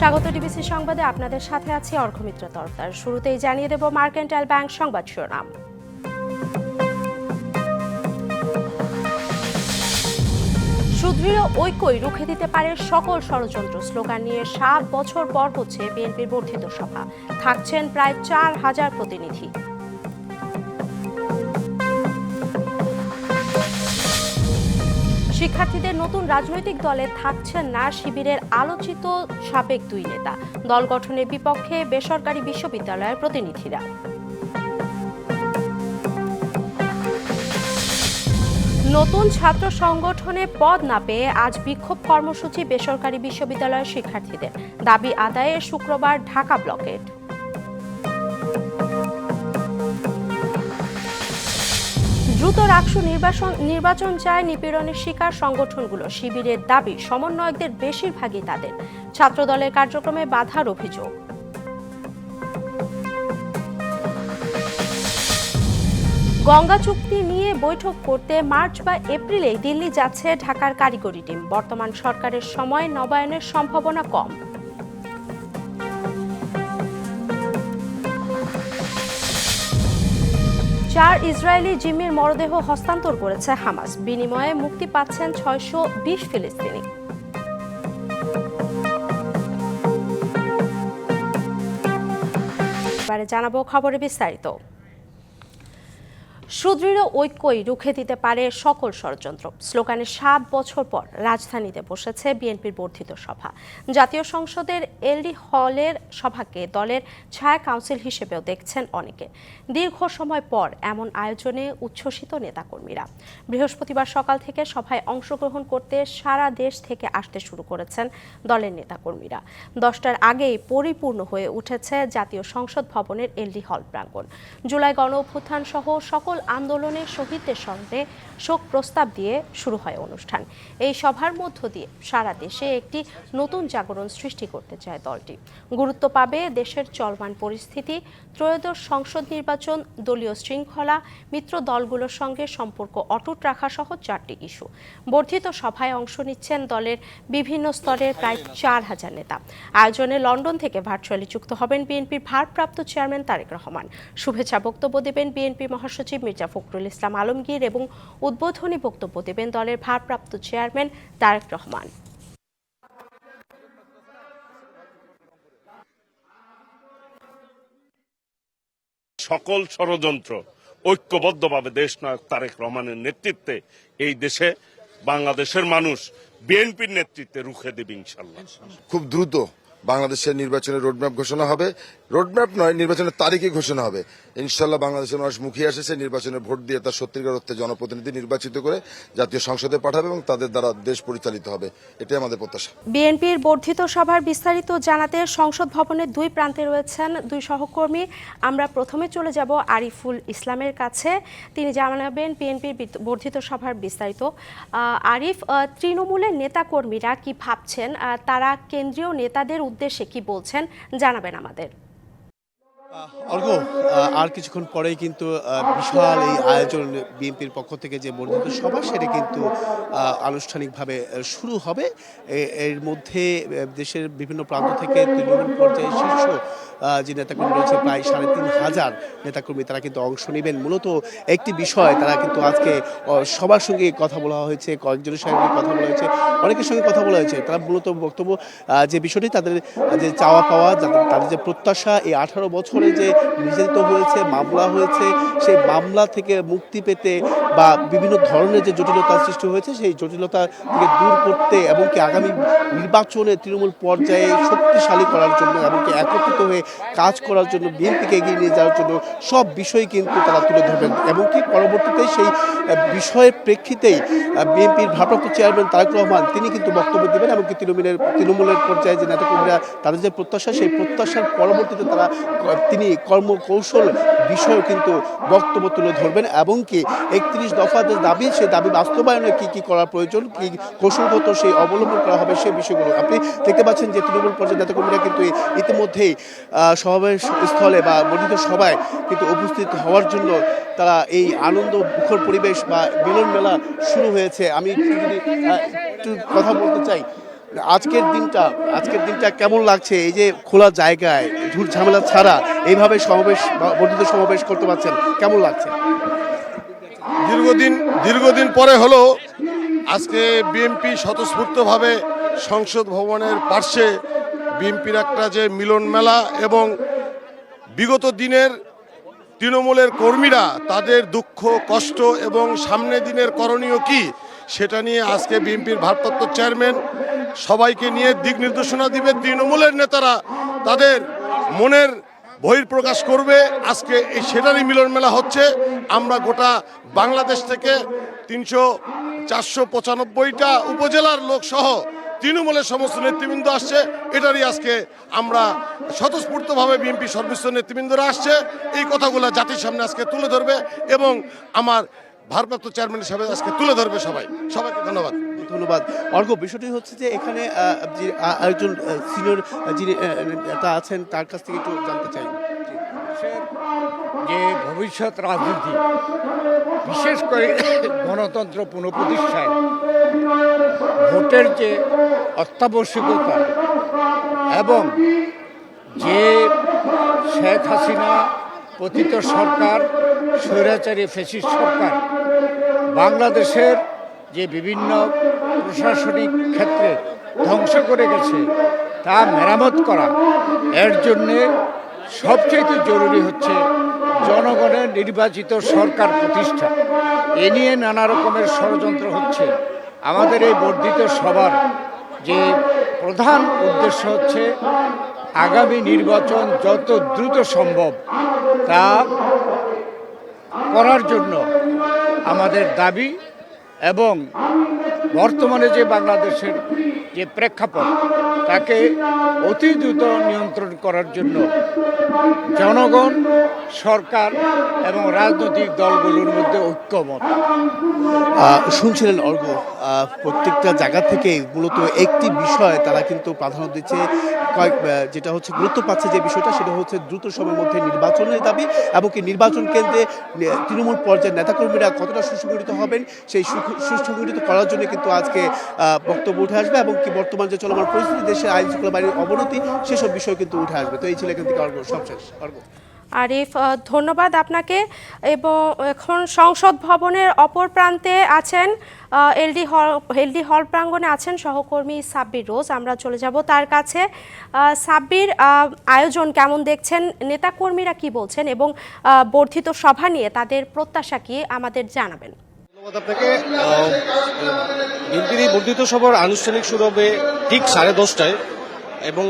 স্বাগত ডিবিসি সংবাদে আপনাদের সাথে আছি অর্ঘমিত্র তরফদার। শুরুতেই জানিয়ে দেব মার্কেন্টাইল ব্যাংক সংবাদ শিরোনাম। সুদৃঢ় ঐক্যই রুখে দিতে পারে সকল ষড়যন্ত্র। স্লোগান নিয়ে সাত বছর পর হচ্ছে বিএনপির বর্ধিত সভা। থাকছেন প্রায় চার হাজার প্রতিনিধি। শিক্ষার্থীদের নতুন রাজনৈতিক দলে থাকছেন না শিবিরের আলোচিত সাবেক দুই নেতা। দল গঠনের বিপক্ষে বেসরকারি বিশ্ববিদ্যালয়ের প্রতিনিধিরা। নতুন ছাত্র সংগঠনে পদ না পেয়ে আজ বিক্ষোভ কর্মসূচি বেসরকারি বিশ্ববিদ্যালয়ের শিক্ষার্থীদের। দাবি আদায়ে শুক্রবার ঢাকা ব্লকেট দ্রুত রাকসু নির্বাচন নির্বাচন চায় নিপীড়নের শিকার সংগঠনগুলো। শিবিরের দাবি, সমন্বয়কদের বেশিরভাগই তাদের। ছাত্রদলের কার্যক্রমে বাধার অভিযোগ। গঙ্গা চুক্তি নিয়ে বৈঠক করতে মার্চ বা এপ্রিলে দিল্লি যাচ্ছে ঢাকার কারিগরি টিম। বর্তমান সরকারের সময় নবায়নের সম্ভাবনা কম। চার ইসরায়েলি জিম্মির মরদেহ হস্তান্তর করেছে হামাস। বিনিময়ে মুক্তি পাচ্ছেন ছয়শো বিশ ফিলিস্তিনি। এবারে জানাব খবরে বিস্তারিত। সুদৃঢ় ঐক্যই রুখে দিতে পারে সকল ষড়যন্ত্র। স্লোগানে সাত বছর পর রাজধানীতে বসেছে বিএনপির বর্ধিত সভা। জাতীয় সংসদের এলডি হলের সভাকে দলের ছায়া কাউন্সিল হিসেবেও দেখছেন অনেকে। দীর্ঘ সময় পর এমন আয়োজনে উচ্ছ্বসিত নেতাকর্মীরা। বৃহস্পতিবার সকাল থেকে সভায় অংশগ্রহণ করতে সারা দেশ থেকে আসতে শুরু করেছেন দলের নেতাকর্মীরা। দশটার আগেই পরিপূর্ণ হয়ে উঠেছে জাতীয় সংসদ ভবনের এলডি হল প্রাঙ্গণ। জুলাই গণ অভ্যুত্থান সহ সকল আন্দোলনের শহীদদের সঙ্গে শোক প্রস্তাব দিয়ে শুরু হয় অনুষ্ঠান। এই সভার মধ্য দিয়ে সারা দেশে একটি নতুন জাগরণ সৃষ্টি করতে চায় দলটি। গুরুত্ব পাবে দেশের চলমান পরিস্থিতি, ত্রয়োদশ সংসদ নির্বাচন, দলীয় শৃঙ্খলা, মিত্র দলগুলোর সঙ্গে সম্পর্ক অটুট রাখা সহ চারটি ইস্যু। বর্ধিত সভায় অংশ নিচ্ছেন দলের বিভিন্ন স্তরের প্রায় চার হাজার নেতা। আয়োজনে লন্ডন থেকে ভার্চুয়ালি যুক্ত হবেন বিএনপির ভারপ্রাপ্ত চেয়ারম্যান তারেক রহমান। শুভেচ্ছা বক্তব্য দেবেন বিএনপি মহাসচিব মির্জা ফখরুল ইসলাম আলমগীর এবং উদ্বোধনী বক্তব্য দেবেন দলের ভারপ্রাপ্ত চেয়ারম্যান তারেক রহমান। সকল ষড়যন্ত্র ঐক্যবদ্ধভাবে দেশ নায়ক তারেক রহমানের নেতৃত্বে এই দেশে বাংলাদেশের মানুষ বিএনপির নেতৃত্বে রুখে দেবে ইনশাল্লাহ। খুব দ্রুত বাংলাদেশের নির্বাচনের রোডম্যাপ ঘোষণা হবে। রোডম্যাপ নয়, নির্বাচনের তারিখই ঘোষণা হবে। ইনশাল্লাহ বাংলাদেশের মানুষ মুখিয়ে এসেছে নির্বাচনের ভোট দিয়ে তার সত্যিকার অর্থে জনপ্রতিনিধি নির্বাচিত করে জাতীয় সংসদে পাঠাবে এবং তাদের দ্বারা দেশ পরিচালিত হবে। এটাই আমাদের প্রত্যাশা। বিএনপির বর্ধিত সভার বিস্তারিত জানাতে সংসদ ভবনের দুই প্রান্তে রয়েছেন দুই সহকর্মী। আমরা প্রথমে চলে যাব আরিফুল ইসলামের কাছে। তিনি জানাবেন বিএনপির বর্ধিত সভার বিস্তারিত। আরিফ তৃণমূলের নেতাকর্মীরা কি ভাবছেন? তারা কেন্দ্রীয় নেতাদের উদ্দেশ্যে কি বলছেন? জানাবেন আমাদের। অর্ঘ আর কিছুক্ষণ পরেই কিন্তু বিশাল এই আয়োজন বিএনপির পক্ষ থেকে যে বর্ধিত সভা, সেটা কিন্তু আনুষ্ঠানিকভাবে শুরু হবে। এর মধ্যে দেশের বিভিন্ন প্রান্ত থেকে তৃণমূল পর্যায়ে শীর্ষ যে নেতাকর্মী রয়েছে, প্রায় সাড়ে তিন হাজার নেতাকর্মী, তারা কিন্তু অংশ নেবেন। মূলত একটি বিষয়, তারা কিন্তু আজকে সবার সঙ্গে কথা বলা হয়েছে, কয়েকজনের সঙ্গে কথা বলা হয়েছে, অনেকের সঙ্গে কথা বলা হয়েছে। তারা মূলত বক্তব্য যে বিষয়টি, তাদের, যে চাওয়া পাওয়া তাদের যে প্রত্যাশা, এই আঠারো বছরে যে নির্যাতিত হয়েছে মামলা হয়েছে সেই মামলা থেকে মুক্তি পেতে বা বিভিন্ন ধরনের যে জটিলতা সৃষ্টি হয়েছে, সেই জটিলতা থেকে দূর করতে এমনকি আগামী নির্বাচনে তৃণমূল পর্যায়ে শক্তিশালী করার জন্য এমনকি একত্রিত হয়ে কাজ করার জন্য, বিএনপিকে এগিয়ে নিয়ে যাওয়ার জন্য সব বিষয় কিন্তু তারা তুলে ধরবেন। এমনকি পরবর্তীতে সেই বিষয়ের প্রেক্ষিতেই বিএনপির ভারপ্রাপ্ত চেয়ারম্যান তারেক রহমান, তিনি কিন্তু বক্তব্য দেবেন এমনকি তৃণমূলের তৃণমূলের পর্যায়ে যে নেতাকর্মীরা, তাদের যে প্রত্যাশা, সেই প্রত্যাশার পরবর্তীতে তারা তিনি কর্মকৌশল বিষয়েও কিন্তু বক্তব্য তুলে ধরবেন এবং কি একত্রিশ দফা দাবি সেই দাবি বাস্তবায়নে কি কি করা প্রয়োজন, কি কৌশলগত সেই অবলম্বন করা হবে সেই বিষয়গুলো। আপনি দেখতে পাচ্ছেন যে তৃণমূল পর্যায়ে নেতাকর্মীরা কিন্তু ইতিমধ্যেই সমাবেশ স্থলে বা বর্ধিত সভায় কিন্তু উপস্থিত হওয়ার জন্য তারা এই আনন্দ মুখর পরিবেশ বা মিলন মেলা শুরু হয়েছে। আমি যদি একটু কথা বলতে চাই আজকের দিনটা আজকের দিনটা কেমন লাগছে? এই যে খোলা জায়গায়, ঝুট ঝামেলা ছাড়া এইভাবে সমাবেশ বা বর্ধিত সমাবেশ করতে পারছেন, কেমন লাগছে? দীর্ঘদিন দীর্ঘদিন পরে হলো আজকে বিএনপি স্বতঃস্ফূর্তভাবে সংসদ ভবনের পার্শ্বে বিএনপির একটা যে মিলন মেলা এবং বিগত দিনের তৃণমূলের কর্মীরা তাদের দুঃখ, কষ্ট এবং সামনে দিনের করণীয় কি, সেটা নিয়ে আজকে বিএনপির ভারপ্রাপ্ত চেয়ারম্যান সবাইকে নিয়ে দিক নির্দেশনা দিবে তৃণমূলের নেতারা। তাদের মনের বহির প্রকাশ করবে। আজকে এই সেটারই মিলন মেলা হচ্ছে। আমরা গোটা বাংলাদেশ থেকে তিনশো, চারশো পঁচানব্বইটা উপজেলার লোকসহ তৃণমূলের সমস্ত নেতৃবৃন্দ আসছে। এটারই আজকে আমরা স্বতঃস্ফূর্তভাবে বিএনপি সর্বোচ্চ নেতৃবৃন্দরা আসছে। এই কথাগুলো জাতির সামনে আজকে তুলে ধরবে এবং আমার ভারপ্রাপ্ত চেয়ারম্যান হিসাবে আজকে তুলে ধরবে সবাই। সবাইকে ধন্যবাদ। ধন্যবাদ। অর্ঘ, বিষয়টি হচ্ছে যে এখানে একজন সিনিয়র যিনি নেতা আছেন, তার কাছ থেকে একটু জানতে চাই। যে ভবিষ্যৎ রাজনীতি, বিশেষ করে গণতন্ত্র পুনঃপ্রতিষ্ঠায় ভোটের যে অত্যাবশ্যকতা এবং যে শেখ হাসিনা পতিত সরকার, স্বৈরাচারী ফেসিস্ট সরকার, বাংলাদেশের যে বিভিন্ন প্রশাসনিক ক্ষেত্রে ধ্বংস করে গেছে, তা মেরামত করা। এর জন্যে সবচেয়ে জরুরি হচ্ছে জনগণের নির্বাচিত সরকার প্রতিষ্ঠা। এ নিয়ে নানা রকমের ষড়যন্ত্র হচ্ছে। আমাদের এই বর্ধিত সবার যে প্রধান উদ্দেশ্য হচ্ছে, আগামী নির্বাচন যত দ্রুত সম্ভব তা করার জন্য আমাদের দাবি এবং বর্তমানে যে বাংলাদেশের যে প্রেক্ষাপট, তাকে অতি দ্রুত নিয়ন্ত্রণ করার জন্য জনগণ, সরকার এবং রাজনৈতিক দলগুলোর মধ্যে ঐক্যমত। শুনছিলেন অর্ঘ প্রত্যেকটা জায়গা থেকে মূলত একটি বিষয় তারা কিন্তু প্রাধান্য দিচ্ছে, কয়েক যেটা হচ্ছে গুরুত্ব পাচ্ছে যে বিষয়টা, সেটা হচ্ছে দ্রুত সময়ের মধ্যে নির্বাচনের দাবি এবং কি নির্বাচন কেন্দ্রে তৃণমূল পর্যায়ের নেতাকর্মীরা কতটা সুসংগঠিত হবেন, সেই সুসংগঠিত করার জন্য কিন্তু আজকে বক্তব্য উঠে আসবে এবং কি বর্তমান যে চলমান পরিস্থিতি, দেশের আইন শৃঙ্খলা বাহিনীর অবনতি, সেসব বিষয় কিন্তু উঠে আসবে। তো এই ছিল এখান থেকে সবশেষ আরিফ ধন্যবাদ আপনাকে। এবং এখন সংসদ ভবনের অপর প্রান্তে আছেন এলডি হল এলডি হল প্রাঙ্গণে আছেন সহকর্মী সাব্বির রোজ। আমরা চলে যাব তার কাছে। সাব্বির আয়োজন কেমন দেখছেন? নেতাকর্মীরা কি বলছেন? এবং বর্ধিত সভা নিয়ে তাদের প্রত্যাশা কি? আমাদের জানাবেন। আপনাকে বিএনপির এই বর্ধিত সভার আনুষ্ঠানিক শুরু হবে ঠিক সাড়ে দশটায় এবং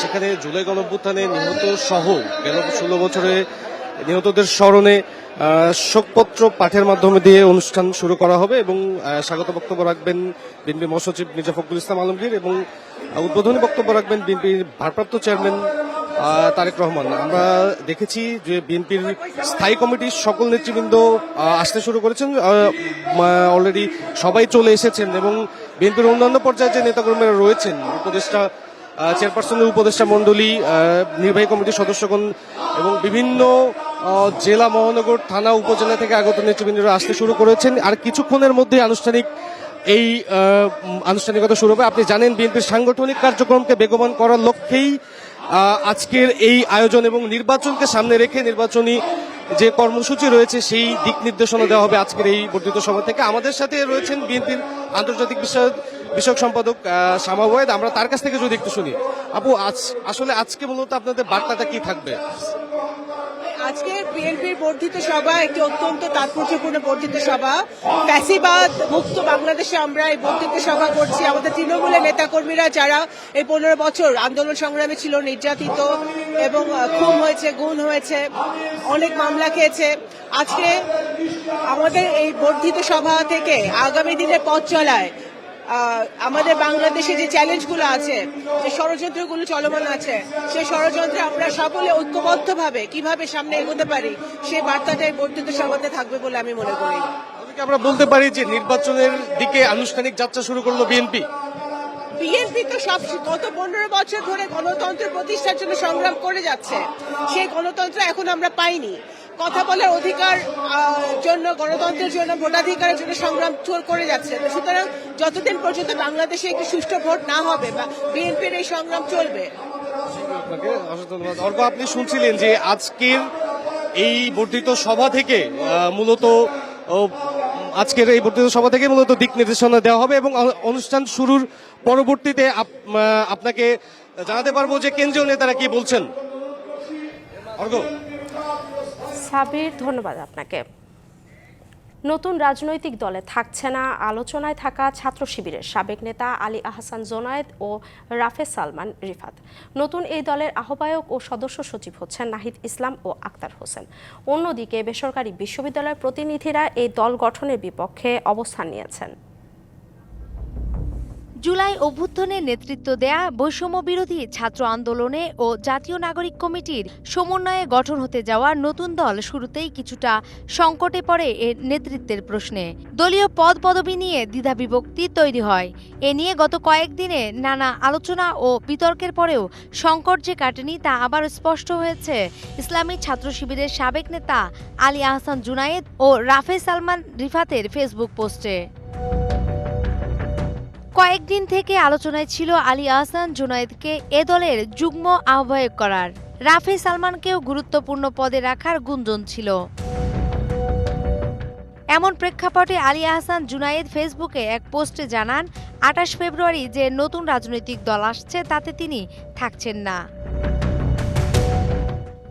সেখানে জুলাই গণঅভ্যুত্থানে নিহত সহ গেল ষোলো বছরে নিহতদের স্মরণে শোকপত্র পাঠের মাধ্যমে দিয়ে অনুষ্ঠান শুরু করা হবে এবং স্বাগত বক্তব্য রাখবেন বিএনপি মহাসচিব মির্জা ফখরুল ইসলাম আলমগীর এবং উদ্বোধনী বক্তব্য রাখবেন বিএনপির ভারপ্রাপ্ত চেয়ারম্যান তারেক রহমান, আমরা দেখেছি যে বিএনপির স্থায়ী কমিটির সকল নেতৃবৃন্দ আসতে শুরু করেছেন অলরেডি সবাই চলে এসেছেন এবং বিএনপির অন্যান্য পর্যায়ে যে নেতাকর্মীরা রয়েছেন, উপদেষ্টা চেয়ারপারসনের উপদেষ্টা মণ্ডলী নির্বাহী কমিটির সদস্যগণ এবং বিভিন্ন জেলা মহানগর, থানা, উপজেলা থেকে আগত নেতৃবৃন্দরা আসতে শুরু করেছেন। আর কিছুক্ষণের মধ্যে আনুষ্ঠানিক এই আনুষ্ঠানিকতা শুরু হবে। আপনি জানেন বিএনপির সাংগঠনিক কার্যক্রমকে বেগবান করার লক্ষ্যেই আজকের এই আয়োজন এবং নির্বাচনকে সামনে রেখে নির্বাচনী যে কর্মসূচি রয়েছে, সেই দিক নির্দেশনা দেওয়া হবে আজকের এই বর্ধিত সভা থেকে। আমাদের সাথে রয়েছেন বিএনপির আন্তর্জাতিক বিষয়ক বিষয়ক সম্পাদক শামা ওয়েদ আমরা তার কাছ থেকে যদি একটু শুনি। আপু, আজ আসলে আজকে মূলত আপনাদের বার্তাটা কি থাকবে? আজকে বিএনপির বর্ধিত সভা, একটি অত্যন্ত তাৎপর্যপূর্ণ বর্ধিত সভা। ফ্যাসিবাদ মুক্ত বাংলাদেশে আমরা এই বর্ধিত সভা করছি। আমাদের তৃণমূলের নেতাকর্মীরা যারা এই পনেরো বছর আন্দোলন সংগ্রামে ছিল, নির্যাতিত এবং খুন হয়েছে, গুণ হয়েছে, অনেক মামলা খেয়েছে। আজকে আমাদের এই বর্ধিত সভা থেকে আগামী দিনের পথ চলায় আমাদের বাংলাদেশে যে চ্যালেঞ্জগুলো আছে যে ষড়যন্ত্রগুলো চলমান আছে সেই ষড়যন্ত্রে আমরা সকলে ঐক্যবদ্ধভাবে কীভাবে সামনে এগোতে পারি সেই বার্তাটাই বর্ধিত সভাতে থাকবে বলে আমি মনে করি। আমরা বলতে পারি যে নির্বাচনের দিকে আনুষ্ঠানিক যাত্রা শুরু করল বিএনপি বিএনপি তো সব গত পনেরো বছর ধরে গণতন্ত্র প্রতিষ্ঠার জন্য সংগ্রাম করে যাচ্ছে। সেই গণতন্ত্র এখন আমরা পাইনি। কথা বলার অধিকার জন্য, গণতন্ত্রের জন্য, ভোটাধিকারের জন্য সংগ্রাম চোর করে যাচ্ছে। সুতরাং যতদিন পর্যন্ত বাংলাদেশে একটি সুষ্ঠু ভোট না হবে বা বিএনপির এই সংগ্রাম চলবে। অর্ক আপনি শুনছিলেন যে আজকের এই বর্ধিত সভা থেকে মূলত আজকের এই বর্ধিত সভা থেকে মূলত দিক নির্দেশনা দেওয়া হবে এবং অনুষ্ঠান শুরুর পরবর্তীতে আপনাকে জানাতে পারব যে কেন্দ্রীয় নেতারা কি বলছেন। অর্ক সাবির, ধন্যবাদ আপনাকে। নতুন রাজনৈতিক দলে থাকছে না, আলোচনায় থাকা ছাত্র শিবিরের সাবেক নেতা আলী আহসান জোনায়েদ ও রাফে সালমান রিফাত। নতুন এই দলের আহ্বায়ক ও সদস্য সচিব হচ্ছেন নাহিদ ইসলাম ও আক্তার হোসেন। অন্যদিকে বেসরকারি বিশ্ববিদ্যালয়ের প্রতিনিধিরা এই দল গঠনের বিপক্ষে অবস্থান নিয়েছেন। জুলাই অভ্যুত্থানের নেতৃত্ব দেয়া বৈষম্য বিরোধী ছাত্র আন্দোলনে ও জাতীয় নাগরিক কমিটির সমন্বয়ে গঠন হতে যাওয়া নতুন দল শুরুতেই কিছুটা সংকটে পড়ে এর নেতৃত্বের প্রশ্নে। দলীয় পদ পদবি নিয়ে দ্বিধাবিভক্তি তৈরি হয়। এ নিয়ে গত কয়েকদিনে নানা আলোচনা ও বিতর্কের পরেও সংকট যে কাটেনি তা আবার স্পষ্ট হয়েছে। ইসলামী ছাত্র শিবিরের সাবেক নেতা আলী আহসান জুনায়েদ ও রাফে সালমান রিফাতের ফেসবুক পোস্টে। কয়েকদিন থেকে আলোচনায় ছিল আলী আহসান জুনায়েদকে এ দলের যুগ্ম আহ্বায়ক করার। রাফি সালমানকেও গুরুত্বপূর্ণ পদে রাখার গুঞ্জন ছিল। এমন প্রেক্ষাপটে আলী আহসান জুনায়েদ ফেসবুকে এক পোস্টে জানান, আঠাশ ফেব্রুয়ারি যে নতুন রাজনৈতিক দল আসছে তাতে তিনি থাকছেন না।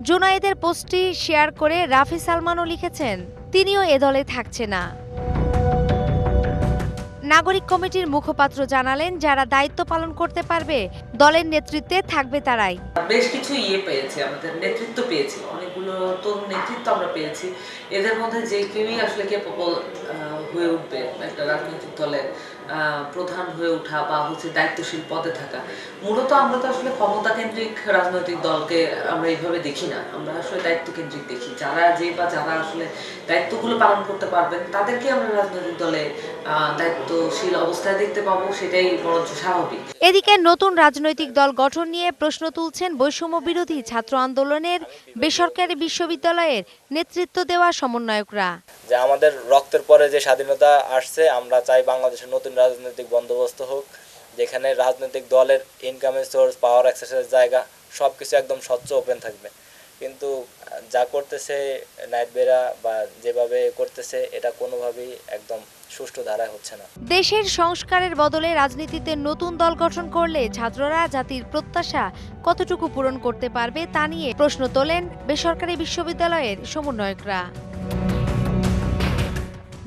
জুনায়েদের পোস্টটি শেয়ার করে রাফি সালমানও লিখেছেন, তিনিও এ দলে থাকছে না। নাগরিক কমিটির মুখপাত্র জানালেন, যারা দায়িত্ব পালন করতে পারবে, দলের নেতৃত্বে থাকবে তারাই। বেশ কিছু ইয়ে পেয়েছে, আমাদের নেতৃত্ব পেয়েছি, অনেকগুলো তরুণ নেতৃত্ব আমরা পেয়েছি। এদের মধ্যে যে কেউই আসলে কেপবল হয়ে উঠবে একটা রাজনৈতিক দলের। প্রধান হয়ে ওঠা বা হচ্ছে দায়িত্বশীল পদে থাকা। মূলত আমরা তো আসলে ক্ষমতা কেন্দ্রিক রাজনৈতিক দলকে আমরা এইভাবে দেখি না। আমরা আসলে দায়িত্ব কেন্দ্রিক দেখি। যারা যে বা যারা আসলে দায়িত্বগুলো পালন করতে পারবেন তাদেরকে আমরা রাজনৈতিক দলে দায়িত্বশীল অবস্থায় দেখতে পাবো সেটাই বরঞ্চ স্বাভাবিক। এদিকে নতুন রাজনৈতিক দল গঠন নিয়ে প্রশ্ন তুলছেন বৈষম্য বিরোধী ছাত্র আন্দোলনের বেসরকারি বিশ্ববিদ্যালয়ের নেতৃত্ব দেওয়া সমন্বয়করা। যে আমাদের রক্তের পরে যে স্বাধীনতা আসছে আমরা চাই বাংলাদেশের নতুন রাজনৈতিক বন্দোবস্ত হোক, যেখানে রাজনৈতিক দলের ইনকামের সোর্স পাওয়ার অ্যাক্সেসের জায়গা সব কিছু একদম স্বচ্ছ ওপেন থাকবে। কিন্তু, যা করতেছে নাইট বেরা বা যেভাবে করতেছে, এটা কোনোভাবেই একদম সুষ্ঠু ধারায় হচ্ছে না। দেশের সংস্কারের বদলে রাজনীতিতে নতুন দল গঠন করলে ছাত্ররা জাতির প্রত্যাশা কতটুকু পূরণ করতে পারবে তা নিয়ে প্রশ্ন তোলেন বেসরকারি বিশ্ববিদ্যালয়ের সমন্বয়করা।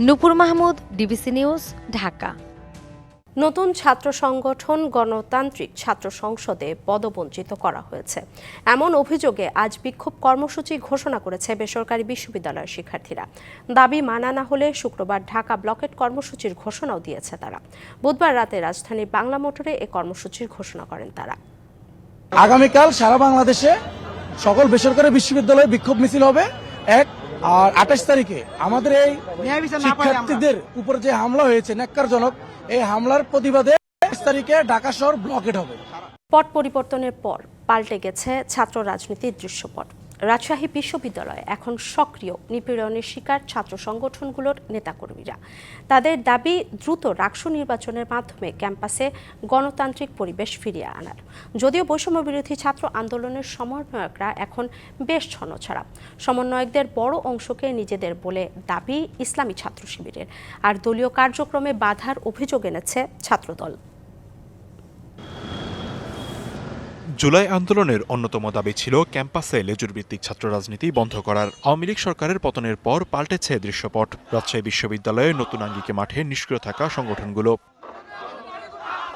Nupur Mahmud, DBC news, Dhaka. নতুন ছাত্র সংগঠন গণতান্ত্রিক ছাত্র সংসদে পদবঞ্চিত করা হয়েছে। এমন অভিযোগে আজ বিক্ষোভ কর্মসূচি ঘোষণা করেছে বেসরকারি বিশ্ববিদ্যালয়ের শিক্ষার্থীরা। দাবি মানা না হলে শুক্রবার ঢাকা ব্লকেট কর্মসূচির ঘোষণাও দিয়েছে তারা। বুধবার রাতে রাজধানীর বাংলা মোটরে এ কর্মসূচির ঘোষণা করেন তারা। আগামীকাল সারা বাংলাদেশে সকল বেসরকারি বিশ্ববিদ্যালয়ে বিক্ষোভ মিছিল হবে। এক আর আঠাশ তারিখে আমাদের এই শিক্ষার্থীদের উপর যে হামলা হয়েছে ন্যাক্কারজনক এই হামলার প্রতিবাদে তারিখে ঢাকা শহর ব্লকেট হবে। পট পরিবর্তনের পর পাল্টে গেছে ছাত্র রাজনীতির দৃশ্যপট। রাজশাহী বিশ্ববিদ্যালয়ে এখন সক্রিয়, নিপীড়নের শিকার ছাত্র সংগঠনগুলোর নেতাকর্মীরা। তাদের দাবি, দ্রুত রাকসু নির্বাচনের মাধ্যমে ক্যাম্পাসে গণতান্ত্রিক পরিবেশ ফিরিয়ে আনার। যদিও বৈষম্য বিরোধী ছাত্র আন্দোলনের সমন্বয়করা এখন বেশ ছন্নছাড়া। সমন্বয়কদের বড় অংশকে নিজেদের বলে দাবি ইসলামী ছাত্র শিবিরের। আর দলীয় কার্যক্রমে বাধার অভিযোগ এনেছে ছাত্রদল। জুলাই আন্দোলনের অন্যতম দাবি ছিল ক্যাম্পাসে লেজুর ভিত্তিক ছাত্র রাজনীতি বন্ধ করার। আওয়ামী লীগ সরকারের পতনের পর পাল্টেছে দৃশ্যপট। রাজশাহী বিশ্ববিদ্যালয়ে নতুন আঙ্গিকে মাঠে নিষ্ক্রিয় থাকা সংগঠনগুলো।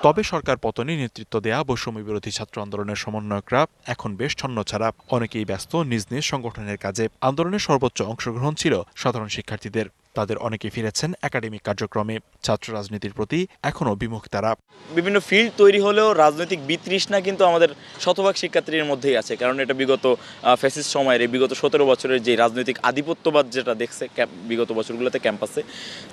তবে সরকার পতনে নেতৃত্ব দেয়া বৈষম্য বিরোধী ছাত্র আন্দোলনের সমন্বয়করা এখন বেশ ছন্ন ছাড়া অনেকেই ব্যস্ত, নিজ নিজ সংগঠনের কাজে। আন্দোলনের সর্বোচ্চ অংশগ্রহণ ছিল সাধারণ শিক্ষার্থীদের। তাদের অনেকে ফিরেছেন একাডেমিক কার্যক্রমে। ছাত্র রাজনীতির প্রতি এখনও বিমুখ তারা। বিভিন্ন ফিল্ড তৈরি হলেও রাজনৈতিক বিতৃষ্ণা কিন্তু আমাদের শতভাগ শিক্ষার্থীর মধ্যেই আছে। কারণ এটা বিগত ফেসিস সময়ের বিগত সতেরো বছরের যে রাজনৈতিক আধিপত্যবাদ যেটা দেখছে বিগত বছরগুলোতে ক্যাম্পাসে,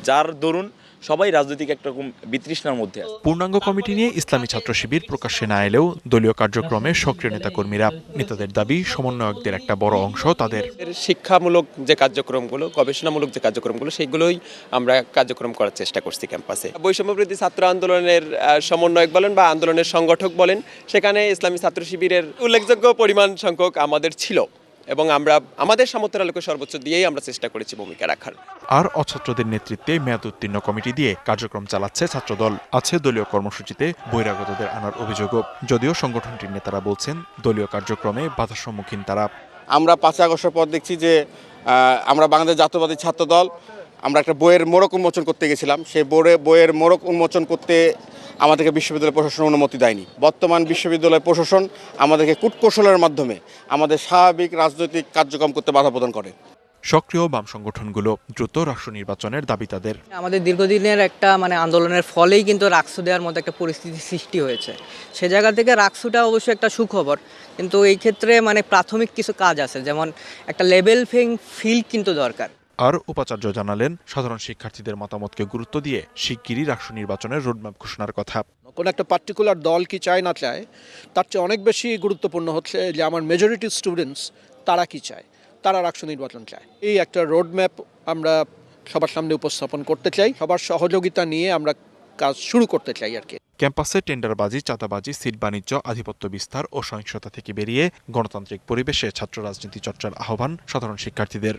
যার দরুন সবাই রাজনৈতিক একটা রকম বিতৃষ্ণার মধ্যে পূর্ণাঙ্গ কমিটি নিয়ে ইসলামী ছাত্র শিবির প্রকাশ্যে না এলেও দলীয় কার্যক্রমে সক্রিয় নেতাকর্মীরা নেতাদের দাবি সমন্বয়কদের একটা বড় অংশ তাদের। শিক্ষামূলক যে কার্যক্রমগুলো গবেষণামূলক যে কার্যক্রমগুলো সেইগুলোই আমরা কার্যক্রম করার চেষ্টা করছি ক্যাম্পাসে। বৈষম্যবৃদ্ধি ছাত্র আন্দোলনের সমন্বয়ক বলেন বা আন্দোলনের সংগঠক বলেন সেখানে ইসলামী ছাত্র শিবিরের উল্লেখযোগ্য পরিমাণ সংখ্যক আমাদের ছিল। এবং আমরা আমাদের সামর্থ্যের আলোকে সর্বোচ্চ দিয়েই আমরা চেষ্টা করেছি ভূমিকা রাখার। আর অছাত্রদের নেতৃত্বে মেয়াদ উত্তীর্ণ কমিটি দিয়ে কার্যক্রম চালাচ্ছে ছাত্রদল আছে দলীয় কর্মসূচিতে বহিরাগতদের আনার অভিযোগও। যদিও সংগঠনটির নেতারা বলছেন দলীয় কার্যক্রমে বাধার সম্মুখীন তারা। আমরা পাঁচ আগস্টের পর দেখছি যে আমরা বাংলাদেশ জাতীয়বাদী ছাত্র দল আমরা একটা বইয়ের মোড়ক উন্মোচন করতে গেছিলাম। সেই বইয়ে বইয়ের মোড়ক উন্মোচন করতে আমাদেরকে বিশ্ববিদ্যালয় প্রশাসন অনুমতি দেয়নি। বর্তমান বিশ্ববিদ্যালয় প্রশাসন আমাদেরকে কূটকৌশলের মাধ্যমে আমাদের স্বাভাবিক রাজনৈতিক কার্যক্রম করতে বাধা প্রদান করে। সক্রিয় বাম সংগঠনগুলো দ্রুত রাষ্ট্র নির্বাচনের দাবি তাদের। আমাদের দীর্ঘদিনের একটা মানে আন্দোলনের ফলেই কিন্তু রাকসু দেওয়ার মতো একটা পরিস্থিতি সৃষ্টি হয়েছে। সে জায়গা থেকে রাক্সুটা অবশ্যই একটা সুখবর। কিন্তু এই ক্ষেত্রে মানে প্রাথমিক কিছু কাজ আছে। যেমন একটা লেভেল ফিং ফিল্ড কিন্তু দরকার। আর উপাচার্য জানালেন সাধারণ শিক্ষার্থীদের মতামতকে গুরুত্ব দিয়ে শিগগিরই রাষ্ট্র নির্বাচনের রোডম্যাপ ঘোষণার কথা। কোনো একটা পার্টিকুলার দল কি চায় না চায় তার চেয়ে অনেক বেশি গুরুত্বপূর্ণ হচ্ছে যে আমার মেজরিটি স্টুডেন্টস তারা কি চায় তারা রাষ্ট্র নির্বাচন চায়। এই একটা রোডম্যাপ আমরা সবার সামনে উপস্থাপন করতে চাই সবার সহযোগিতা নিয়ে আমরা কাজ শুরু করতে চাই আর কি। ক্যাম্পাসে টেন্ডারবাজি চাঁদাবাজি সিট বাণিজ্য আধিপত্য বিস্তার ও সহিংসতা থেকে বেরিয়ে গণতান্ত্রিক পরিবেশে ছাত্র রাজনীতি চর্চার আহ্বান সাধারণ শিক্ষার্থীদের।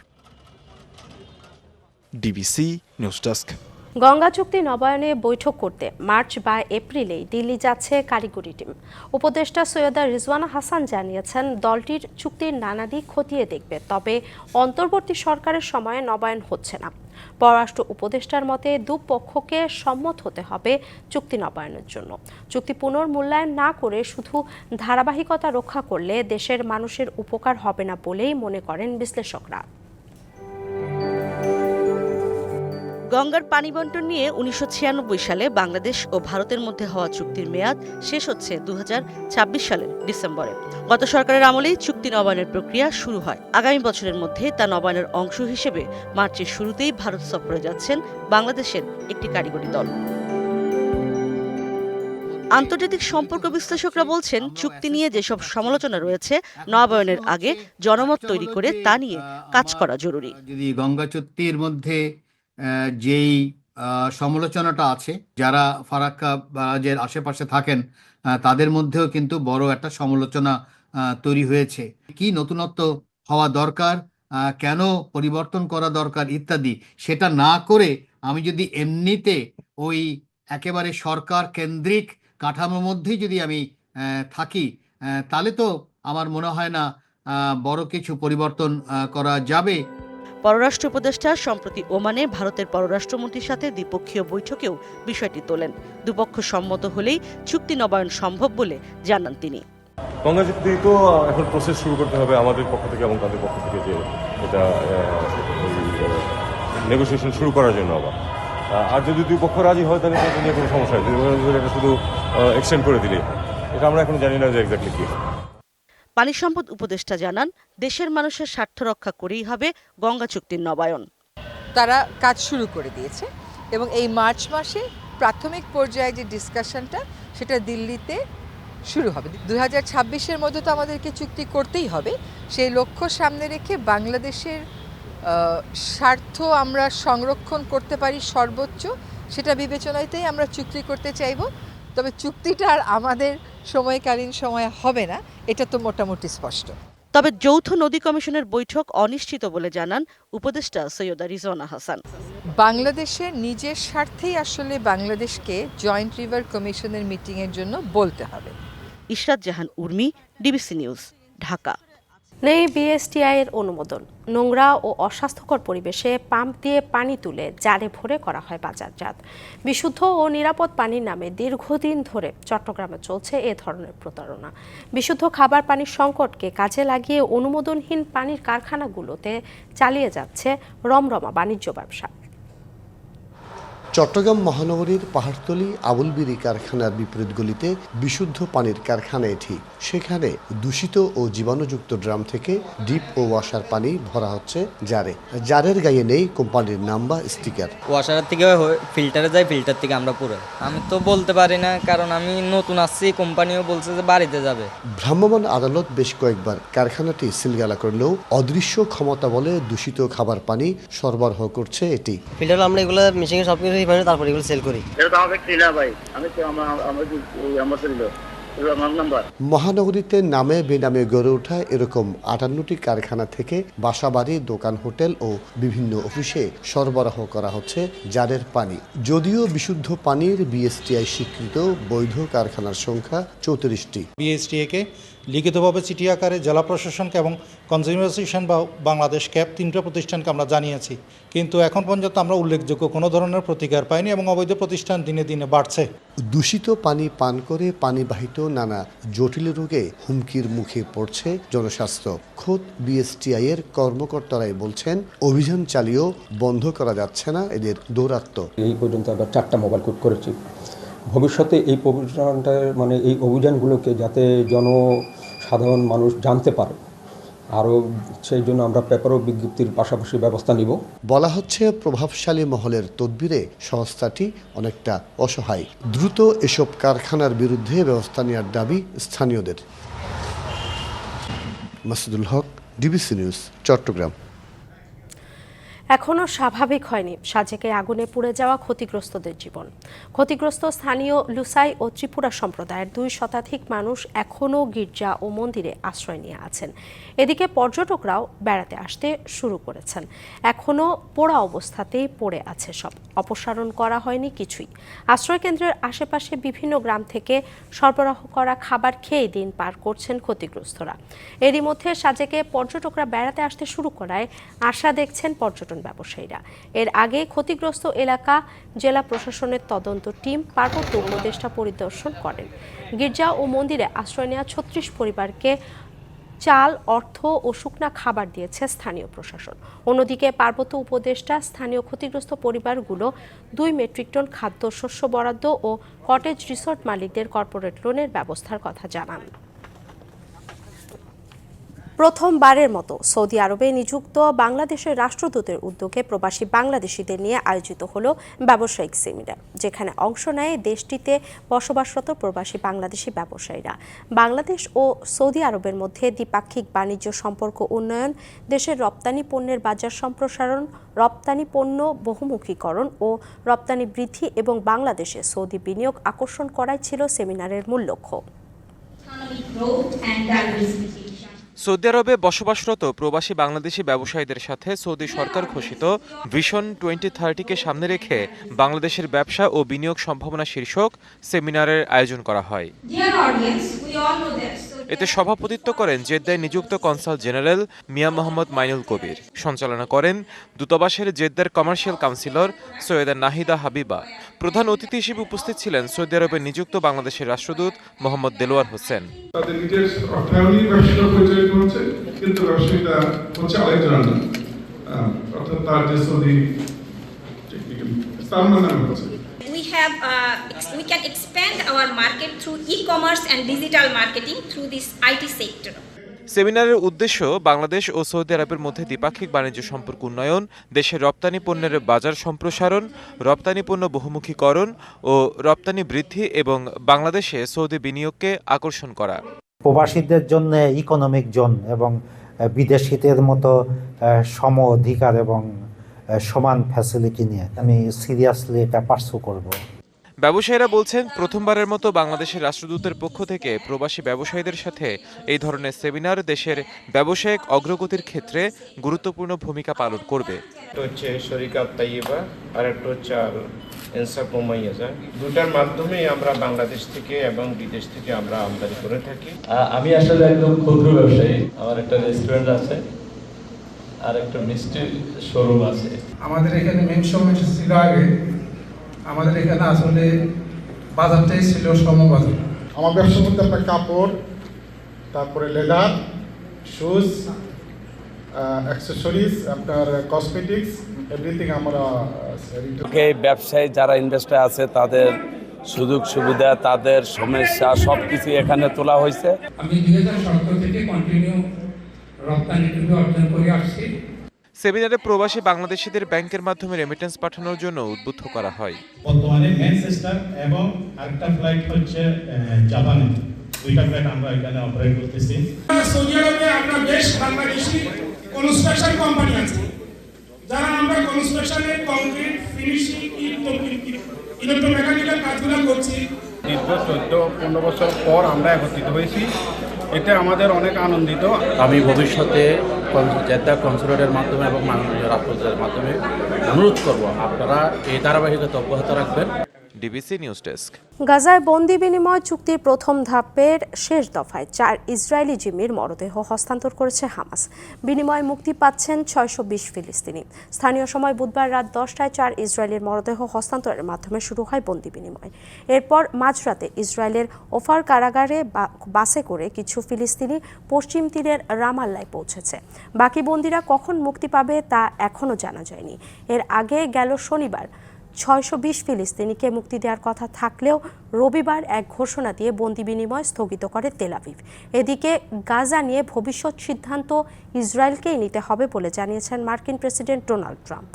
ডিবিসি নিউজ ডেস্ক গঙ্গা চুক্তি নবায়নে বৈঠক করতে মার্চ বা এপ্রিলেই দিল্লি যাচ্ছে কারিগরি টিম। উপদেষ্টা সৈয়দা রিজওয়ানা হাসান জানিয়েছেন, দলটির চুক্তির নানা দিক খতিয়ে দেখবে, তবে অন্তর্বর্তী সরকারের সময়ে নবায়ন হচ্ছে না। পররাষ্ট্র উপদেষ্টার মতে, দুপক্ষকে সম্মত হতে হবে চুক্তি নবায়নের জন্য। চুক্তি পুনর্মূল্যায়ন না করে শুধু ধারাবাহিকতা রক্ষা করলে দেশের মানুষের উপকার হবে না বলেই মনে করেন বিশ্লেষকরা। গঙ্গার পানি বন্টন নিয়ে উনিশশো ছিয়ানব্বই সালে বাংলাদেশ ও ভারতের মধ্যে হওয়া চুক্তির মেয়াদ শেষ হচ্ছে দুই হাজার ছাব্বিশ সালের ডিসেম্বরে। গত সরকারের আমলেই চুক্তি নবায়নের প্রক্রিয়া শুরু হয়। আগামী বছরের মধ্যে তা নবায়নের অংশ হিসেবে মার্চের শুরুতেই ভারত সফরে যাচ্ছেন বাংলাদেশের একটি কারিগরি দল। আন্তর্জাতিক সম্পর্ক বিশ্লেষকরা বলছেন, চুক্তি নিয়ে যেসব সমালোচনা রয়েছে, নবায়নের আগে জনমত তৈরি করে তা নিয়ে কাজ করা জরুরি। যদি গঙ্গা চুক্তির মধ্যে যেই সমালোচনাটা আছে, যারা ফারাক্কা বারাজের আশেপাশে থাকেন তাদের মধ্যেও কিন্তু বড় একটা সমালোচনা তৈরি হয়েছে। কি নতুনত্ব হওয়া দরকার কেন পরিবর্তন করা দরকার ইত্যাদি, সেটা না করে আমি যদি এমনিতে ওই একেবারে সরকার কেন্দ্রিক কাঠামোর মধ্যেই যদি আমি থাকি তাহলে তো আমার মনে হয় না বড় কিছু পরিবর্তন করা যাবে। পররাষ্ট্র উপদেষ্টা সম্প্রতি ওমানে ভারতের পররাষ্ট্রমন্ত্রীর সাথে দ্বিপক্ষীয় বৈঠকেও বিষয়টি তোলেন। দুপক্ষ সম্মত হলেই চুক্তি নবায়ন সম্ভব বলে জানান তিনি। চুক্তি তো এখন প্রসেস শুরু করতে হবে আমাদের পক্ষ থেকে এবং তাদের পক্ষ থেকে যে এটা নেগোসিয়েশন শুরু করার জন্য আবার। আর যদি দুই পক্ষ রাজি হয়, তাহলে এটা নিয়ে কোনো সমস্যা নেই। এটা শুধু এক্সটেন্ড করে দিলেই এটা আমরা এখন জানি না যে এক্স্যাক্টলি কি পানি সম্পদ উপদেষ্টা জানান, দেশের মানুষের স্বার্থ রক্ষা করেই হবে গঙ্গা চুক্তির নবায়ন। তারা কাজ শুরু করে দিয়েছে এবং এই মার্চ মাসে প্রাথমিক পর্যায়ে যে ডিসকাশনটা, সেটা দিল্লিতে শুরু হবে। দু হাজার ছাব্বিশের মধ্যে তো আমাদেরকে চুক্তি করতেই হবে। সেই লক্ষ্য সামনে রেখে বাংলাদেশের স্বার্থ আমরা সংরক্ষণ করতে পারি সর্বোচ্চ, সেটা বিবেচনাতেই আমরা চুক্তি করতে চাইব। তবে চুক্তিটা আর আমাদের সময়কালীন সময় হবে না। এটা তো মোটামুটি স্পষ্ট। তবে যৌথ নদী কমিশনের বৈঠক অনিশ্চিত বলে জানান উপদেষ্টা সৈয়দা রিজওয়ানা হাসান। বাংলাদেশে নিজের স্বার্থেই আসলে বাংলাদেশকে জয়েন্ট রিভার কমিশনের মিটিংয়ের জন্য বলতে হবে। Ishrat Jahan Urmi DBC news Dhaka. নেই বিএসটিআই এর অনুমোদন। নোংরা ও অস্বাস্থ্যকর পরিবেশে পাম্প দিয়ে পানি তুলে জারে ভরে করা হয় বাজারজাত। বিশুদ্ধ ও নিরাপদ পানির নামে দীর্ঘদিন ধরে চট্টগ্রামে চলছে এ ধরনের প্রতারণা। বিশুদ্ধ খাবার পানির সংকটকে কাজে লাগিয়ে অনুমোদনহীন পানির কারখানাগুলোতে চালিয়ে যাচ্ছে রমরমা বাণিজ্য ব্যবসা। চট্টগ্রাম মহানগরীর পাহাড়তলি আবুলবিরি কারখানার বিপরীত গলিতে বিশুদ্ধ পানির কারখানা এটি। সেখানে দূষিত ও জীবাণুযুক্ত ড্রাম থেকে ডিপ ও ওয়াশার পানি ভরা হচ্ছে জারে। জারের গায়ে নেই কোম্পানির নাম বা স্টিকার। ওয়াশারের থেকে ফিল্টারে যায় ফিল্টার থেকে আমরা পুরো আমি তো বলতে পারি না কারণ আমি নতুন আসছি কোম্পানিও বলছে যে বাড়িতে যাবে। ভ্রাম্যমাণ আদালত বেশ কয়েকবার কারখানাটি সিলগালা করলেও অদৃশ্য ক্ষমতা বলে দূষিত খাবার পানি সরবরাহ করছে এটি। ফিল্টার আমরা এগুলো মেশিনে সব কিছু তারপর এগুলো সেল করি। এটা তো আমাকে চিনা ভাই। আমি তো আমার আমার আমার ছিল মহানগরীতে নামে বেনামে গড়ে ওঠা এরকম আটান্নটি কারখানা থেকে বাসাবাড়ি দোকান হোটেল ও বিভিন্ন অফিসে সরবরাহ করা হচ্ছে জারের পানি। যদিও বিশুদ্ধ পানির বিএসটিআই স্বীকৃত বৈধ কারখানার সংখ্যা চৌত্রিশটি। বিএসটিএকে লিখিতভাবে চিঠি আকারে জেলা প্রশাসনকে এবং কনজিউমার অ্যাসোসিয়েশন বা বাংলাদেশ ক্যাব তিনটা প্রতিষ্ঠানকে আমরা জানিয়েছি। কিন্তু এখন পর্যন্ত আমরা উল্লেখযোগ্য কোনো ধরনের প্রতিকার পাইনি এবং অবৈধ প্রতিষ্ঠান দিনে দিনে বাড়ছে। দূষিত পানি পান করে পানিবাহিত নানা জটিল রোগে হুমকির মুখে পড়ছে জনস্বাস্থ্য। খোদ বিএসটিআই এর কর্মকর্তারাই বলছেন অভিযান চালিয়েও বন্ধ করা যাচ্ছে না এদের দৌরাত্ম্য। এই পর্যন্ত আমরা চারটা মোবাইল কোড করেছি। ভবিষ্যতে এই অভিযানটা মানে এই অভিযানগুলোকে যাতে জনসাধারণ মানুষ জানতে পারে। আরও সেই জন্য আমরা পেপার ও বিজ্ঞপ্তির পাশাপাশি ব্যবস্থা নিব। বলা হচ্ছে প্রভাবশালী মহলের তদবিরে সংস্থাটি অনেকটা অসহায়। দ্রুত এসব কারখানার বিরুদ্ধে ব্যবস্থা নেওয়ার দাবি স্থানীয়দের। Masudul Haque, DBC news, Chattogram. এখনও স্বাভাবিক হয়নি সাজেকে আগুনে পুড়ে যাওয়া ক্ষতিগ্রস্তদের জীবন। ক্ষতিগ্রস্ত স্থানীয় লুসাই ও ত্রিপুরা সম্প্রদায়ের দুই শতাধিক মানুষ এখনও গির্জা ও মন্দিরে আশ্রয় নিয়ে আছেন। এদিকে পর্যটকরাও বেড়াতে আসতে শুরু করেছেন। এখনও পোড়া অবস্থাতেই পড়ে আছে সব। অপসারণ করা হয়নি কিছুই। আশ্রয় কেন্দ্রের আশেপাশে বিভিন্ন গ্রাম থেকে সরবরাহ করা খাবার খেয়ে দিন পার করছেন ক্ষতিগ্রস্তরা। এরই মধ্যে সাজেকে পর্যটকরা বেড়াতে আসতে শুরু করায় আশা দেখছেন পর্যটন ব্যবসায়ীরা। এর আগে ক্ষতিগ্রস্ত এলাকা জেলা প্রশাসনের তদন্ত টিম পার্বত্য উপদেষ্টা পরিদর্শন করেন। গির্জা ও মন্দিরে আশ্রয় নেওয়া ছত্রিশ পরিবারকে চাল, অর্থ ও শুকনা খাবার দিয়েছে স্থানীয় প্রশাসন। অন্যদিকে পার্বত্য উপদেষ্টা, স্থানীয় ক্ষতিগ্রস্ত পরিবারগুলো দুই মেট্রিক টন খাদ্য, শস্য বরাদ্দ ও কটেজ রিসোর্ট মালিকদের কর্পোরেট লোনের ব্যবস্থার কথা জানান। প্রথমবারের মতো সৌদি আরবে নিযুক্ত বাংলাদেশের রাষ্ট্রদূতের উদ্যোগে প্রবাসী বাংলাদেশিদের নিয়ে আয়োজিত হল ব্যবসায়িক সেমিনার, যেখানে অংশ নেয় দেশটিতে বসবাসরত প্রবাসী বাংলাদেশি ব্যবসায়ীরা। বাংলাদেশ ও সৌদি আরবের মধ্যে দ্বিপাক্ষিক বাণিজ্য সম্পর্ক উন্নয়ন, দেশের রপ্তানি পণ্যের বাজার সম্প্রসারণ, রপ্তানি পণ্য বহুমুখীকরণ ও রপ্তানি বৃদ্ধি এবং বাংলাদেশে সৌদি বিনিয়োগ আকর্ষণ করাই ছিল সেমিনারের মূল লক্ষ্য। সৌদি আরবে বসবাসরত প্রবাসী বাংলাদেশি ব্যবসায়ীদের সাথে সৌদি সরকার ঘোষিত ভিশন টোয়েন্টি থার্টিকে সামনে রেখে বাংলাদেশের ব্যবসা ও বিনিয়োগ সম্ভাবনা শীর্ষক সেমিনারের আয়োজন করা হয়। এতে সভাপতিত্ব করেন জেদ্দায় নিযুক্ত কনসাল জেনারেল মিয়া মোহাম্মদ মাইনুল কবির। সঞ্চালনা করেন দূতাবাসের জেদ্দার কমার্শিয়াল কাউন্সিলর সৈয়দা নাহিদা হাবিবা। প্রধান অতিথি হিসেবে উপস্থিত ছিলেন সৌদি আরবে নিযুক্ত বাংলাদেশের রাষ্ট্রদূত মোহাম্মদ দেলোয়ার হোসেন। তাদের নিজের হচ্ছে কিন্তু ব্যবসায়ীটা হচ্ছে আরেকজন আহ, অর্থাৎ তার যে সৌদি সালমান নামে হচ্ছে। We have, uh, we can expand our market through e-commerce and digital marketing through this IT sector. সেমিনারের উদ্দেশ্য বাংলাদেশ ও সৌদি আরবের মধ্যে দ্বিপাক্ষিক বাণিজ্য সম্পর্ক উন্নয়ন দেশের রপ্তানি পণ্যের বাজার সম্প্রসারণ রপ্তানি পণ্য বহুমুখীকরণ ও রপ্তানি বৃদ্ধি এবং বাংলাদেশে সৌদি বিনিয়োগকে আকর্ষণ করা। প্রবাসীদের জন্য ইকোনমিক জোন এবং বিদেশিদের মতো সম অধিকার এবং সমান ফ্যাসিলিটি নিয়ে আমি সিরিয়াসলি এটা পার্সু করব। ব্যবসায়ীরা বলছেন প্রথমবারের মতো বাংলাদেশের রাষ্ট্রদূতের পক্ষ থেকে প্রবাসী ব্যবসায়ীদের সাথে এই ধরনের সেমিনার দেশের ব্যবসায়িক অগ্রগতির ক্ষেত্রে গুরুত্বপূর্ণ ভূমিকা পালন করবে। হচ্ছে শরিকা তাইবা আর একটা হচ্ছে আর ইনসাফ মুমাইয়াজা দুটার মাধ্যমে আমরা বাংলাদেশ থেকে এবং বিদেশ থেকে আমরা আমদানি করে থাকি। আমি আসলে একদম ক্ষুদ্র ব্যবসায়ী। আমার একটা রেস্টুরেন্ট আছে আর একটা মিষ্টির শোরুম আছে। আমাদের এখানে মেন সমস্যা ছিল আগে আমাদের এখানে আসলে বাজারটাই ছিল সমবাজার। আমার ব্যবসার মধ্যে আপনার কাপড় তারপরে লেদার শুজ অ্যাক্সেসরিজ আপনার কসমেটিক্স এভরিথিং আমরা এই ব্যবসায়ী যারা ইনভেস্টার আছে তাদের সুযোগ সুবিধা তাদের সমস্যা সব কিছু এখানে তোলা হয়েছে। আমি দুই হাজার সতেরো থেকে কন্টিনিউ রপ্তানিটুকু অর্জন করে আসছি। সেমিনারে প্রবাসী বাংলাদেশিদের ব্যাংকের মাধ্যমে রেমিটেন্স পাঠানোর জন্য উদ্বুদ্ধ করা হয়। বর্তমানে ম্যানচেস্টার এবং আরেকটা ফ্লাইট হচ্ছে জাপানে দুইটা ফ্লাইট আমরা এখানে অপারেট করতেছি। সৌদি আরবে আমরা বেশ বাংলাদেশি কনস্ট্রাকশন কোম্পানি আছে। যারা আমরা কনস্ট্রাকশনের কংক্রিট ফিনিশিং ইলেকট্রোমেকানিক্যাল কাজগুলো করছি। দীর্ঘ চোদ্দ পনেরো বছর পর আমরা একত্রিত হয়েছি। এতে আমাদের অনেক আনন্দিত। আমি ভবিষ্যতে জেদ্দা কনসুলেটের মাধ্যমে এবং মাননীয় রাষ্ট্রপতির মাধ্যমে অনুরোধ করব আপনারা এই ধারাবাহিকতা অব্যাহত রাখবেন। DBC news desk. গাজায় বন্দি বিনিময় চুক্তির প্রথম ধাপের শেষ দফায় চার ইসরায়েলি জিম্মির মরদেহ হস্তান্তর করেছে হামাস। বিনিময়ে মুক্তি পাচ্ছেন ছয়শো বিশ ফিলিস্তিনি। স্থানীয় সময় বুধবার রাত দশটায় চার ইসরায়েলের মরদেহ হস্তান্তরের মাধ্যমে শুরু হয় বন্দি বিনিময়। এরপর মাঝরাতে ইসরায়েলের ওফার কারাগারে বাসে করে কিছু ফিলিস্তিনি পশ্চিম তীরের রামাল্লায় পৌঁছেছে। বাকি বন্দিরা কখন মুক্তি পাবে তা এখনও জানা যায়নি। এর আগে গেল শনিবার ছয়শো বিশ ফিলিস্তিনিকে মুক্তি দেওয়ার কথা থাকলেও রবিবার এক ঘোষণা দিয়ে বন্দি বিনিময় স্থগিত করে তেলাভিভ এদিকে গাজা নিয়ে ভবিষ্যৎ সিদ্ধান্ত ইসরায়েলকেই নিতে হবে বলে জানিয়েছেন মার্কিন প্রেসিডেন্ট ডোনাল্ড ট্রাম্প.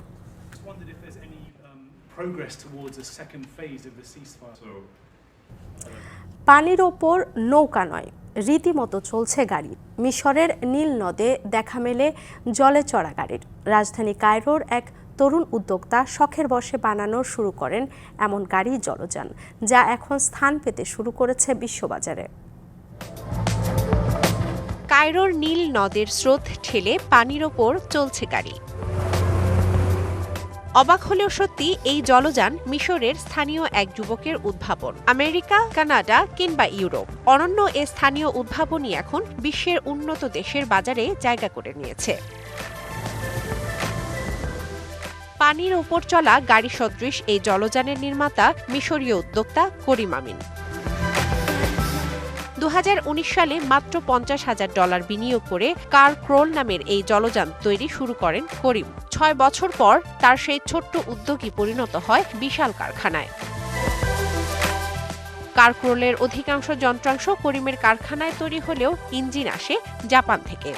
পানির ওপর নৌকা নয়, রীতিমতো চলছে গাড়ি। মিশরের নীল নদে দেখা মেলে জলে চড়া গাড়ির। রাজধানী কায়রোর এক তরুণ উদ্যোক্তা শখের বসে বানানো শুরু করেন এমন গাড়ি জলযান, যা এখন স্থান পেতে শুরু করেছে বিশ্ববাজারে। কায়রোর নীল নদের স্রোত ঠেলে পানির ওপর চলছে গাড়ি। অবাক হলেও সত্যি এই জলযান মিশরের স্থানীয় এক যুবকের উদ্ভাবন। আমেরিকা, কানাডা কিংবা ইউরোপ, অনন্য এ স্থানীয় উদ্ভাবনই এখন বিশ্বের উন্নত দেশের বাজারে জায়গা করে নিয়েছে। পানির ওপর চলা গাড়ি সদৃশ এই জলযানের নির্মাতা, মিশরীয় উদ্যোক্তা করিম আমিন। দু সালে মাত্র পঞ্চাশ হাজার ডলার বিনিয়োগ করে কার ক্রোল নামের এই জলযান তৈরি শুরু করেন করিম। ছয় বছর পর তার সেই ছোট্ট উদ্যোগই পরিণত হয় বিশাল কারখানায়। কারক্রোলের অধিকাংশ যন্ত্রাংশ করিমের কারখানায় তৈরি হলেও ইঞ্জিন আসে জাপান থেকে।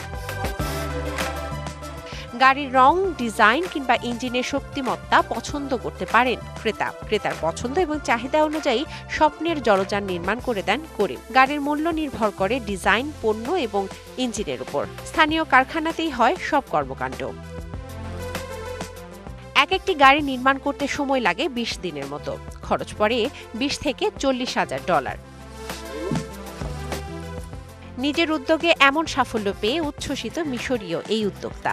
গাড়ির রং, ডিজাইন কিংবা ইঞ্জিনের শক্তিমত্তা পছন্দ করতে পারেন ক্রেতা। ক্রেতার পছন্দ এবং চাহিদা অনুযায়ী স্বপ্নের জলযান নির্মাণ করে দেন করিম গাড়ির মূল্য নির্ভর করে ডিজাইন, পণ্য এবং ইঞ্জিনের উপর। স্থানীয় কারখানাতেই হয় সব কর্মকাণ্ড। এক একটি গাড়ি নির্মাণ করতে সময় লাগে বিশ দিনের মতো। খরচ পড়ে বিশ থেকে চল্লিশ হাজার ডলার। নিজের উদ্যোগে এমন সাফল্য পেয়ে উচ্ছ্বসিত মিশরীয় এই উদ্যোক্তা।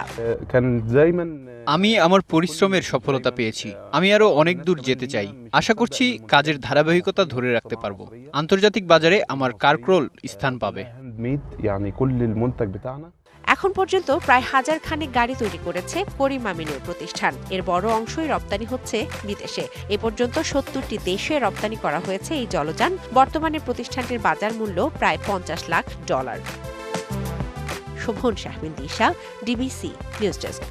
আমি আমার পরিশ্রমের সফলতা পেয়েছি। আমি আরও অনেক দূর যেতে চাই। আশা করছি কাজের ধারাবাহিকতা ধরে রাখতে পারব। আন্তর্জাতিক বাজারে আমার কারক্রোল স্থান পাবে। এখন পর্যন্ত প্রায় হাজার খানেক গাড়ি তৈরি করেছে করিম আমিনের প্রতিষ্ঠান। এর বড় অংশই রপ্তানি হচ্ছে বিদেশে। এ পর্যন্ত সত্তরটি দেশে রপ্তানি করা হয়েছে এই জলযান। বর্তমানে প্রতিষ্ঠানটির বাজার মূল্য প্রায় পঞ্চাশ lakh dollar. Shovon Shahmin Disha, DBC news desk.